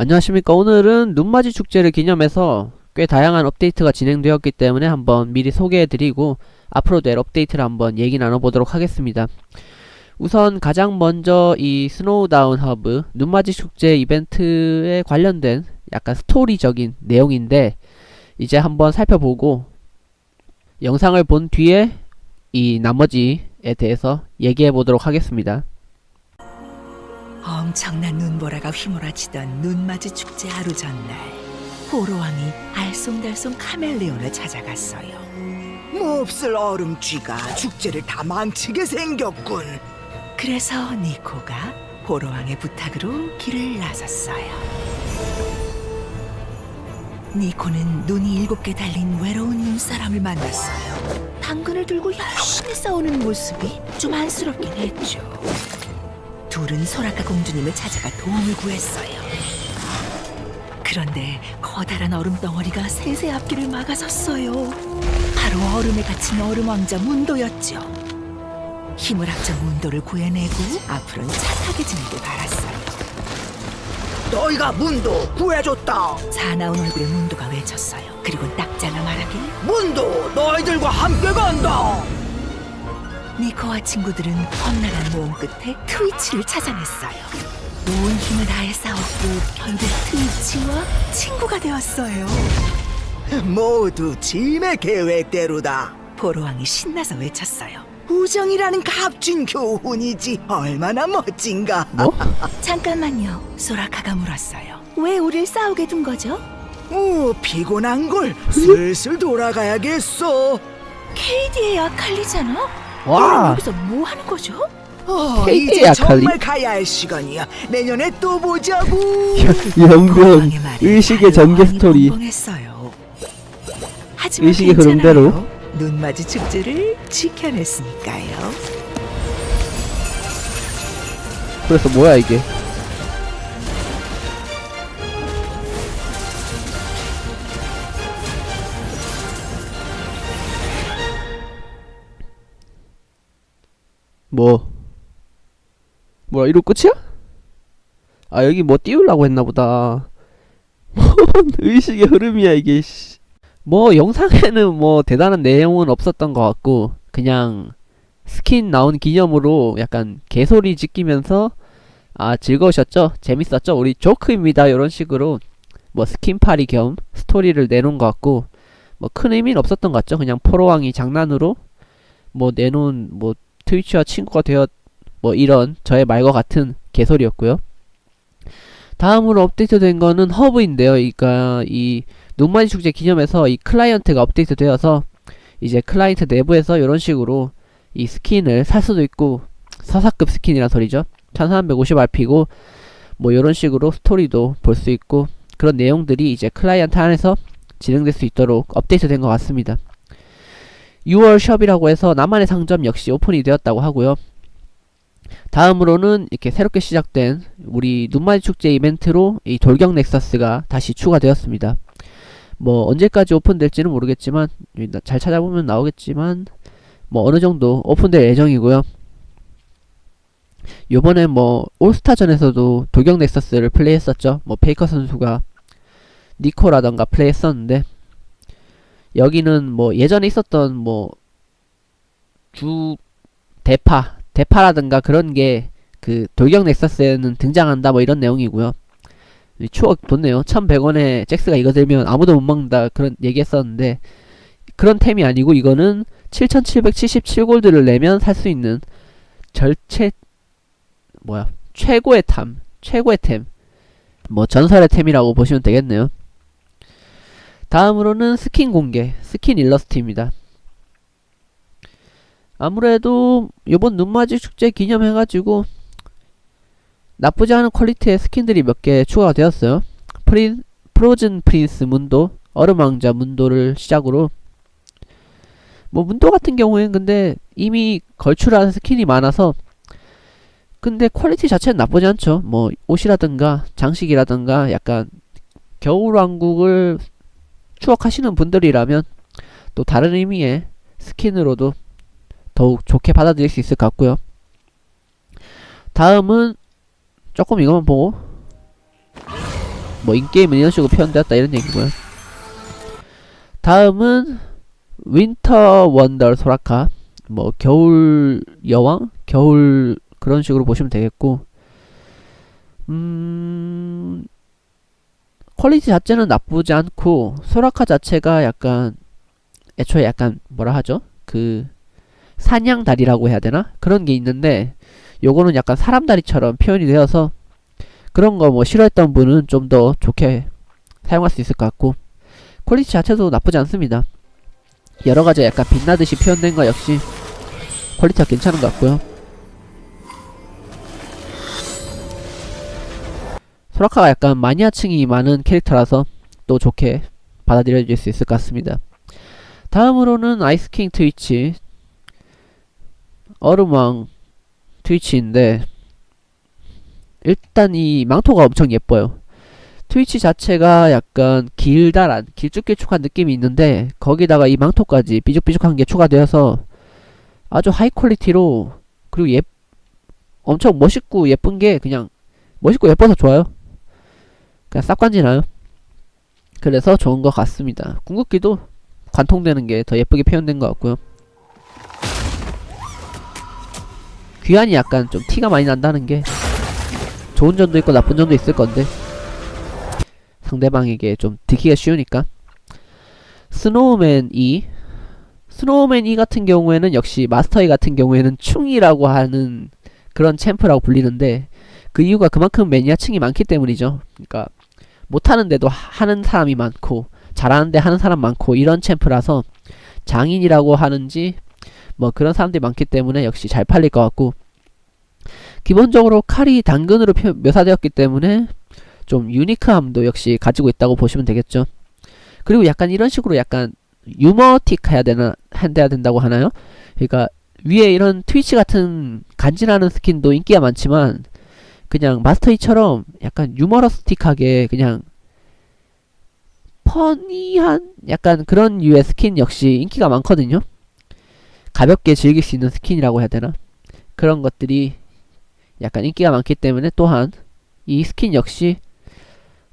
안녕하십니까. 오늘은 눈맞이 축제를 기념해서 꽤 다양한 업데이트가 진행되었기 때문에 한번 미리 소개해드리고 앞으로 될 업데이트를 한번 얘기 나눠보도록 하겠습니다. 우선 가장 먼저 이 스노우다운 허브 눈맞이 축제 이벤트에 관련된 약간 스토리적인 내용인데 이제 한번 살펴보고 영상을 본 뒤에 이 나머지에 대해서 얘기해 보도록 하겠습니다. 엄청난 눈보라가 휘몰아치던 눈맞이 축제 하루 전날 호로왕이 알쏭달쏭 카멜레온을 찾아갔어요. 몹쓸 얼음 쥐가 축제를 다 망치게 생겼군. 그래서 니코가 호로왕의 부탁으로 길을 나섰어요. 니코는 눈이 일곱 개 달린 외로운 눈사람을 만났어요. 당근을 들고 열심히 싸우는 모습이 좀 안쓰럽긴 했죠. 둘은 소라카 공주님을 찾아가 도움을 구했어요. 그런데 커다란 얼음 덩어리가 셋의 앞길을 막아섰어요. 바로 얼음에 갇힌 얼음 왕자 문도였죠. 힘을 합쳐 문도를 구해내고 앞으로는 착하게 지내길 바랐어요. 너희가 문도 구해줬다. 사나운 얼굴의 문도가 외쳤어요. 그리고 딱 잘라 말하길 문도 너희들과 함께 간다. 니코와 친구들은 험난한 모험 끝에 트위치를 찾아냈어요. 온 힘을 다해 싸웠고 결국 트위치와 친구가 되었어요. 모두 짐의 계획대로다. 보로왕이 신나서 외쳤어요. 우정이라는 값진 교훈이지 얼마나 멋진가. 뭐? 잠깐만요. 소라카가 물었어요. 왜 우릴 싸우게 둔 거죠? 오 피곤한 걸 슬슬 돌아가야겠어. KD의 아칼리잖아? 와! 여기서 뭐 하는 거죠? 어, 이제 아칼리? 정말 가야 할 시간이야. 내년에 또 보자고. 연금 말에 의식의 전개 스토리 벙벙했어요. 하지만 의식의. 흐름대로. 눈 맞이 축제를 지켜냈으니까요. 그래서 뭐야 이게 뭐 뭐야 이로 끝이야? 아 여기 뭐 띄우려고 했나 보다 뭔 의식의 흐름이야 이게 씨. 뭐 영상에는 뭐 대단한 내용은 없었던 것 같고 그냥 스킨 나온 기념으로 약간 개소리 지키면서 아 즐거우셨죠? 재밌었죠? 우리 조크입니다 이런 식으로 뭐 스킨팔이 겸 스토리를 내놓은 것 같고 뭐 큰 의미는 없었던 것 같죠? 그냥 포로왕이 장난으로 뭐 내놓은 뭐 트위치와 친구가 되었 뭐 이런 저의 말과 같은 개소리였고요. 다음으로 업데이트된 거는 허브인데요. 그러니까 이 눈맞이 축제 기념해서 이 클라이언트가 업데이트 되어서 이제 클라이언트 내부에서 이런 식으로 이 스킨을 살 수도 있고 서사급 스킨이란 소리죠. 1350RP고 뭐 이런 식으로 스토리도 볼 수 있고 그런 내용들이 이제 클라이언트 안에서 진행될 수 있도록 업데이트 된 것 같습니다. 6월 숍이라고 해서 나만의 상점 역시 오픈이 되었다고 하고요. 다음으로는 이렇게 새롭게 시작된 우리 눈맞이 축제 이벤트로 이 돌격 넥서스가 다시 추가되었습니다. 뭐 언제까지 오픈될지는 모르겠지만 잘 찾아보면 나오겠지만 뭐 어느 정도 오픈될 예정이고요. 요번에 뭐 올스타전에서도 돌격 넥서스를 플레이했었죠. 뭐 페이커 선수가 니코라던가 플레이했었는데 여기는 뭐 예전에 있었던 뭐 주 대파 대파라든가 그런 게 그 돌격 넥서스에는 등장한다 뭐 이런 내용이고요. 이 추억 돋네요. 1100원에 잭스가 이거 들면 아무도 못 먹는다 그런 얘기 했었는데 그런 템이 아니고 이거는 7777골드를 내면 살 수 있는 절체 뭐야 최고의 탐 최고의 템 뭐 전설의 템이라고 보시면 되겠네요. 다음으로는 스킨 공개 스킨 일러스트입니다. 아무래도 요번 눈맞이 축제 기념해가지고 나쁘지 않은 퀄리티의 스킨들이 몇 개 추가가 되었어요. 프린, 프로즌 프린스 문도, 얼음왕자 문도를 시작으로 뭐 문도 같은 경우에는 근데 이미 걸출한 스킨이 많아서 근데 퀄리티 자체는 나쁘지 않죠. 뭐 옷이라든가 장식이라든가 약간 겨울왕국을 추억하시는 분들이라면 또 다른 의미의 스킨으로도 더욱 좋게 받아들일 수 있을 것 같고요. 다음은 조금 이것만 보고 뭐 인게임은 이런 식으로 표현되었다 이런 얘기고요. 다음은 윈터 원더 소라카 뭐 겨울 여왕 겨울 그런 식으로 보시면 되겠고 음 퀄리티 자체는 나쁘지 않고 소라카 자체가 약간 애초에 약간 뭐라 하죠 그 사냥 다리라고 해야 되나 그런 게 있는데 요거는 약간 사람 다리처럼 표현이 되어서 그런 거 뭐 싫어했던 분은 좀 더 좋게 사용할 수 있을 것 같고 퀄리티 자체도 나쁘지 않습니다. 여러 가지 약간 빛나듯이 표현된 거 역시 퀄리티가 괜찮은 것 같고요. 소라카가 약간 마니아층이 많은 캐릭터라서 또 좋게 받아들여질 수 있을 것 같습니다. 다음으로는 아이스킹 트위치 얼음왕 트위치인데 일단 이 망토가 엄청 예뻐요. 트위치 자체가 약간 길다란 길쭉길쭉한 느낌이 있는데 거기다가 이 망토까지 삐죽삐죽한 게 추가되어서 아주 하이 퀄리티로 그리고 예 엄청 멋있고 예쁜 게 그냥 멋있고 예뻐서 좋아요. 그냥 싹 간지나요. 그래서 좋은 것 같습니다. 궁극기도 관통되는 게 더 예쁘게 표현된 것 같고요. 귀환이 약간 좀 티가 많이 난다는 게 좋은 점도 있고 나쁜 점도 있을 건데 상대방에게 좀 들키기가 쉬우니까 스노우맨 2 스노우맨 2 같은 경우에는 역시 마스터 2 같은 경우에는 충이라고 하는 그런 챔프라고 불리는데 그 이유가 그만큼 매니아층이 많기 때문이죠. 그러니까 못하는데도 하- 하는 사람이 많고 잘하는데 하는 사람 많고 이런 챔프라서 장인이라고 하는지 뭐 그런 사람들이 많기 때문에 역시 잘 팔릴 것 같고 기본적으로 칼이 당근으로 표- 묘사되었기 때문에 좀 유니크함도 역시 가지고 있다고 보시면 되겠죠. 그리고 약간 이런 식으로 약간 유머틱 해야 되나 해야 된다고 하나요? 그러니까 위에 이런 트위치 같은 간지나는 스킨도 인기가 많지만 그냥 마스터 2처럼 약간 유머러스틱하게 그냥 퍼니한 약간 그런 류의 스킨 역시 인기가 많거든요. 가볍게 즐길 수 있는 스킨이라고 해야 되나? 그런 것들이 약간 인기가 많기 때문에 또한 이 스킨 역시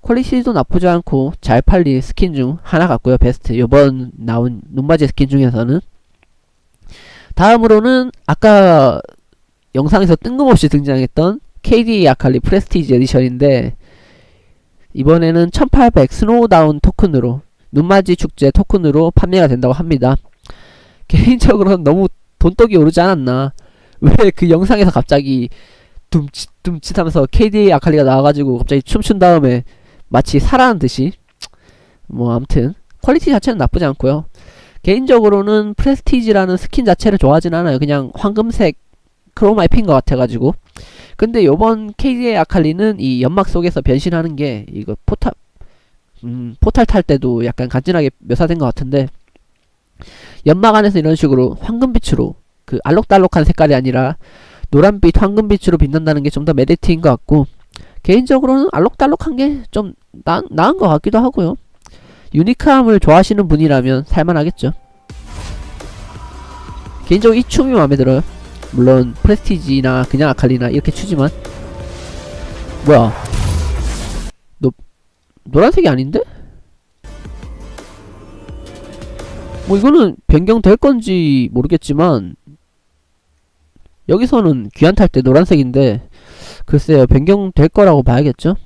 퀄리티도 나쁘지 않고 잘 팔린 스킨 중 하나 같고요. 베스트 요번 나온 눈바지 스킨 중에서는 다음으로는 아까 영상에서 뜬금없이 등장했던 KD 아칼리 프레스티지 에디션인데 이번에는 1800 스노우다운 토큰으로 눈맞이 축제 토큰으로 판매가 된다고 합니다. 개인적으로는 너무 돈떡이 오르지 않았나. 왜 그 영상에서 갑자기 둠칫 둠칫 하면서 KD 아칼리가 나와가지고 갑자기 춤춘 다음에 마치 살아난 듯이 뭐 아무튼 퀄리티 자체는 나쁘지 않고요. 개인적으로는 프레스티지라는 스킨 자체를 좋아하진 않아요. 그냥 황금색 크로마 입힌 것 같아가지고. 근데 요번 KD의 아칼리는 이 연막 속에서 변신하는 게 이거 포탈 음, 포탈 탈 때도 약간 간지나게 묘사된 것 같은데 연막 안에서 이런 식으로 황금빛으로 그 알록달록한 색깔이 아니라 노란빛 황금빛으로 빛난다는 게 좀 더 메리트인 것 같고 개인적으로는 알록달록한 게 좀 나은 것 같기도 하고요. 유니크함을 좋아하시는 분이라면 살만하겠죠. 개인적으로 이 춤이 마음에 들어요. 물론 프레스티지나 그냥 아칼리나 이렇게 추지만. 뭐야? 노 노란색이 아닌데? 뭐 이거는 변경될 건지 모르겠지만 여기서는 귀한 탈 때 노란색인데 글쎄요 변경될 거라고 봐야겠죠?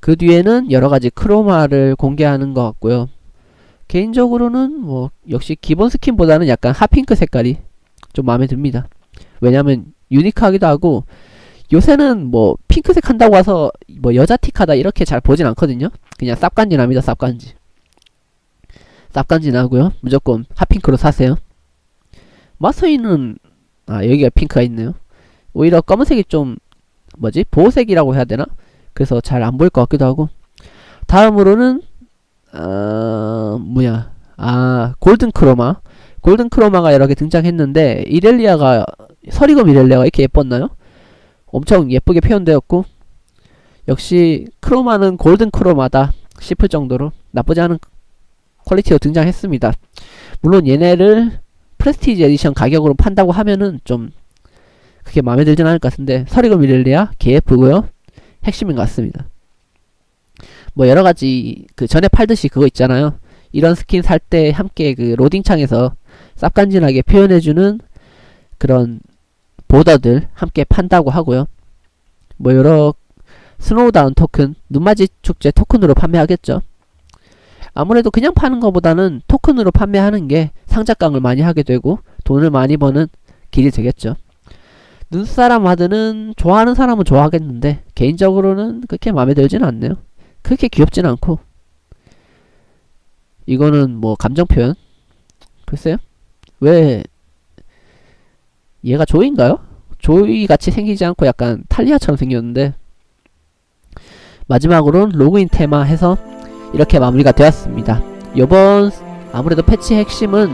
그 뒤에는 여러가지 크로마를 공개하는 것 같고요. 개인적으로는 뭐 역시 기본 스킨보다는 약간 핫핑크 색깔이 좀 마음에 듭니다. 왜냐면 유니크하기도 하고 요새는 뭐 핑크색 한다고 해서 뭐 여자 틱하다 이렇게 잘 보진 않거든요. 그냥 쌉간지 납니다 쌉간지. 쌉간지 나고요. 무조건 핫핑크로 사세요. 마서이는 아 여기가 핑크가 있네요. 오히려 검은색이 좀 뭐지? 보호색이라고 해야 되나? 그래서 잘 안 보일 것 같기도 하고. 다음으로는 어 뭐야 아 골든 크로마 골든 크로마가 여러 개 등장했는데 이렐리아가 서리검 이렐리아가 이렇게 예뻤나요? 엄청 예쁘게 표현되었고 역시 크로마는 골든 크로마다 싶을 정도로 나쁘지 않은 퀄리티로 등장했습니다. 물론 얘네를 프레스티지 에디션 가격으로 판다고 하면은 좀 그게 마음에 들진 않을 것 같은데 서리검 이렐리아 개 예쁘고요 핵심인 것 같습니다. 뭐 여러 가지 그 전에 팔듯이 그거 있잖아요. 이런 스킨 살 때 함께 그 로딩 창에서 쌉간지나게 표현해주는 그런 보더들 함께 판다고 하고요. 뭐 여러 스노우다운 토큰, 눈맞이 축제 토큰으로 판매하겠죠. 아무래도 그냥 파는 것보다는 토큰으로 판매하는 게 상작강을 많이 하게 되고 돈을 많이 버는 길이 되겠죠. 눈사람 와드는 좋아하는 사람은 좋아하겠는데 개인적으로는 그렇게 마음에 들진 않네요. 그렇게 귀엽진 않고 이거는 뭐 감정 표현 글쎄요 왜 얘가 조이인가요? 조이 같이 생기지 않고 약간 탈리아처럼 생겼는데 마지막으로는 로그인 테마 해서 이렇게 마무리가 되었습니다. 요번 아무래도 패치 핵심은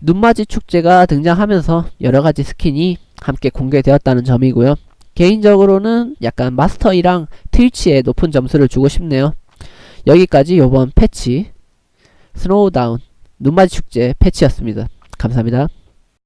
눈맞이 축제가 등장하면서 여러가지 스킨이 함께 공개되었다는 점이고요. 개인적으로는 약간 마스터이랑 트위치에 높은 점수를 주고 싶네요. 여기까지 요번 패치 스노우다운 눈맞이 축제 패치였습니다. 감사합니다.